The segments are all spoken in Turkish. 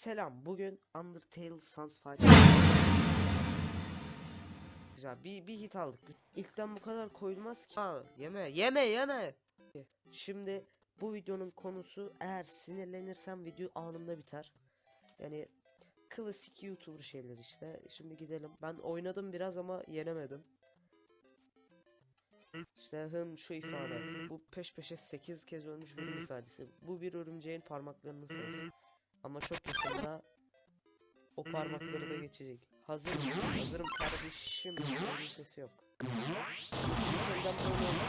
Selam. Bugün Undertale Sunspire. Güzel. Bir, bir hit aldık. İlkten bu kadar koyulmaz ki. Aa, yeme, yeme, yeme. Şimdi bu videonun konusu eğer sinirlenirsem video anında biter. Yani klasik YouTuber şeyler işte. Şimdi gidelim. Ben oynadım biraz ama yenemedim. İşte hım şu ifade. Bu peş peşe 8 kez ölmüş ölüm ifadesi. Bu bir örümceğin parmaklarının sayısı. Ama çok yakında o parmakları da geçecek. Hazır mısın? Hazırım kardeşim. Onun sesi yok. Önden böyle oldu.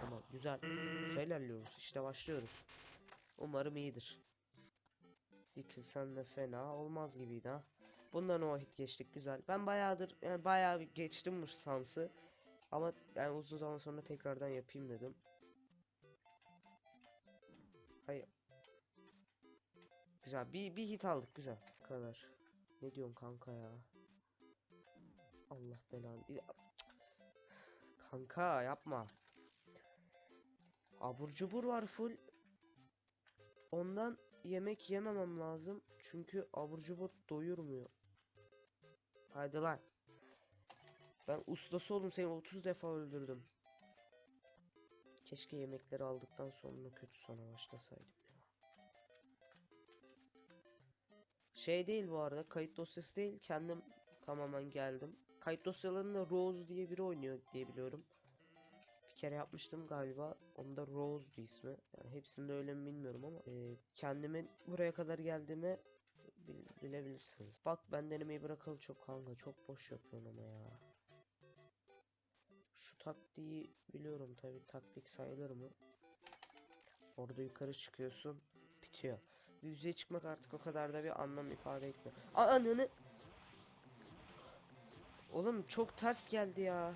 Tamam. Güzel. Güzel ilerliyoruz. İşte başlıyoruz. Umarım iyidir. Dikilsen de fena olmaz gibiydi ha. Bundan o hit geçtik güzel. Ben bayağıdır yani bayağı geçtim bu sansı. Ama yani uzun zaman sonra tekrardan yapayım dedim. Hayır. Güzel bir, bir hit aldık güzel. Kadar. Ne diyorsun kanka ya? Allah belanı. Kanka yapma. Abur cubur var full. Ondan yemek yememem lazım. Çünkü abur cubur doyurmuyor. Hadi lan. Ben ustası oldum seni 30 defa öldürdüm. Keşke yemekleri aldıktan sonra kötü sana başlasaydım Şey değil bu arada kayıt dosyası değil kendim tamamen geldim. Kayıt dosyalarında Rose diye biri oynuyor diye biliyorum. Bir kere yapmıştım galiba. Onda Rose'du ismi. Yani hepsinde öyle mi bilmiyorum ama e, kendimin buraya kadar geldiğimi bil- bilebilirsiniz. Bak ben denemeyi bırakalı çok kanka çok boş yapıyorsun ama ya. Şu taktiği biliyorum tabi taktik sayılır mı? Orada yukarı çıkıyorsun bitiyor. Yüzeye çıkmak artık o kadar da bir anlam ifade etmiyor. Aa ananı. Oğlum çok ters geldi ya.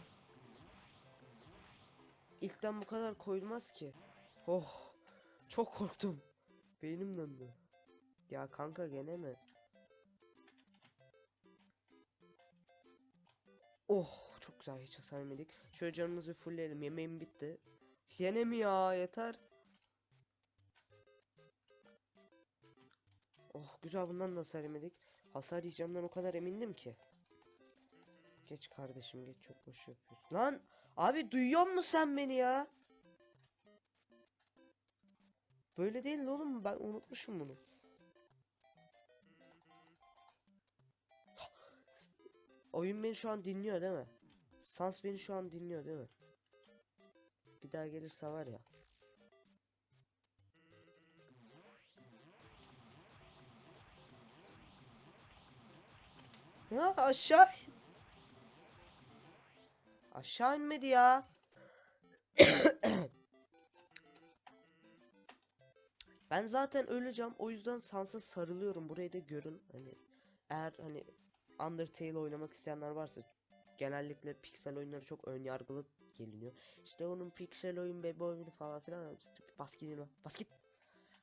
İlkten bu kadar koyulmaz ki. Oh. Çok korktum. Beynim döndü. Ya kanka gene mi? Oh çok güzel hiç hasar yemedik. Şöyle canımızı fullleyelim. Yemeğim bitti. Yine mi ya yeter. Oh güzel bundan da hasar yemedik. Hasar yiyeceğimden o kadar emindim ki. Geç kardeşim geç çok boş yapıyorsun. Lan abi duyuyor musun sen beni ya? Böyle değil oğlum ben unutmuşum bunu. Oyun beni şu an dinliyor değil mi? Sans beni şu an dinliyor değil mi? Bir daha gelirse var ya. Ya aşağı. Aşağı inmedi ya. Ben zaten öleceğim. O yüzden Sans'a sarılıyorum. Burayı da görün. Hani eğer hani Undertale oynamak isteyenler varsa genellikle piksel oyunları çok ön yargılı geliniyor. İşte onun piksel oyun, bebe oyunu falan filan. Bas gidin o. Bas git.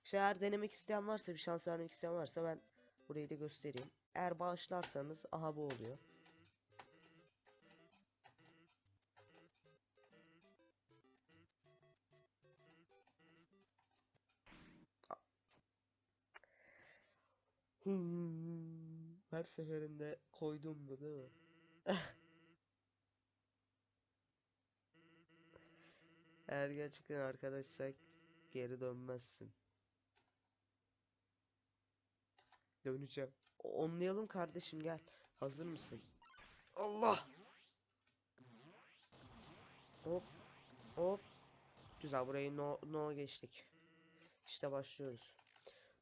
İşte eğer denemek isteyen varsa, bir şans vermek isteyen varsa ben burayı da göstereyim. Eğer bağışlarsanız aha bu oluyor. Hmm, Her seferinde koydum mu değil mi? Eğer gerçekten arkadaşsak geri dönmezsin. Döneceğim. Onlayalım kardeşim gel. Hazır mısın? Allah! Hop hop. Güzel burayı no, no geçtik. İşte başlıyoruz.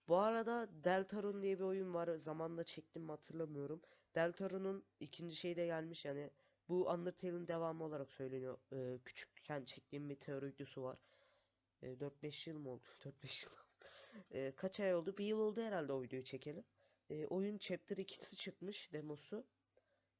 Bu arada Deltarune diye bir oyun var. Zamanla çektim mi hatırlamıyorum. Deltarune'un ikinci şeyi de gelmiş yani. Bu Undertale'ın devamı olarak söyleniyor. Ee, küçükken çektiğim bir teori videosu var. Ee, 4-5 yıl mı oldu? 4-5 yıl. Ee, kaç ay oldu? Bir yıl oldu herhalde o videoyu çekelim. Ee, oyun Chapter 2'si çıkmış demosu.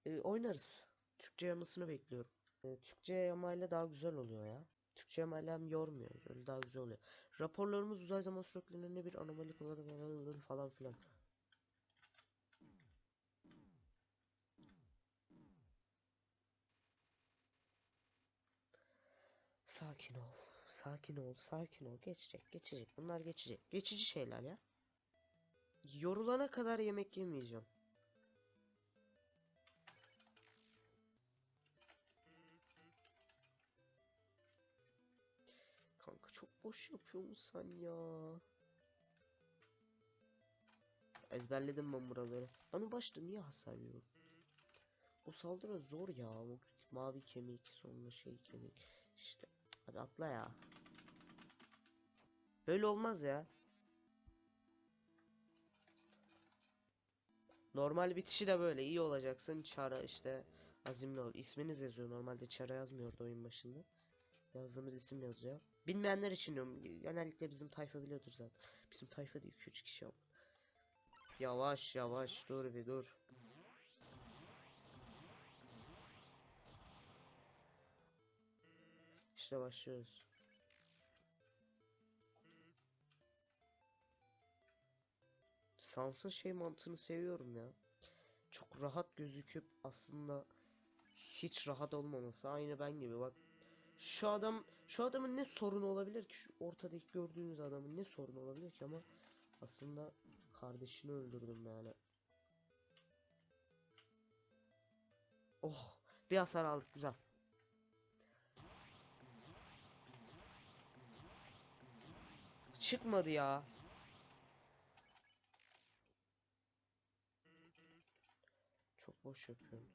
Ee, oynarız. Türkçe yamasını bekliyorum. Ee, Türkçe yamayla daha güzel oluyor ya. Türkçe yamayla hem yormuyor. Öyle daha güzel oluyor. Raporlarımız uzay zaman süreklilerine bir anomali kullanımı falan filan. Sakin ol. Sakin ol. Sakin ol. Geçecek. Geçecek. Bunlar geçecek. Geçici şeyler ya. Yorulana kadar yemek yemeyeceğim. Kanka çok boş yapıyorsun sen ya. Ezberledim ben buraları. Ben başta niye hasar yiyorum? O saldırı zor ya. Mavi kemik sonra şey kemik. İşte hadi atla ya. Böyle olmaz ya. Normal bitişi de böyle iyi olacaksın. Çara işte azimli ol. İsminiz yazıyor normalde çara yazmıyordu oyun başında. Yazdığımız isim yazıyor. Bilmeyenler için diyorum. Genellikle bizim tayfa biliyordur zaten. Bizim tayfa değil 2-3 kişi ama. Yavaş yavaş dur bir dur. İşte başlıyoruz. Sans'ın şey mantığını seviyorum ya. Çok rahat gözüküp aslında hiç rahat olmaması. Aynı ben gibi bak. Şu adam şu adamın ne sorunu olabilir ki? Şu ortadaki gördüğünüz adamın ne sorunu olabilir ki ama aslında kardeşini öldürdüm yani. Oh, bir hasar aldık güzel. Çıkmadı ya. Çok boş yapıyorum.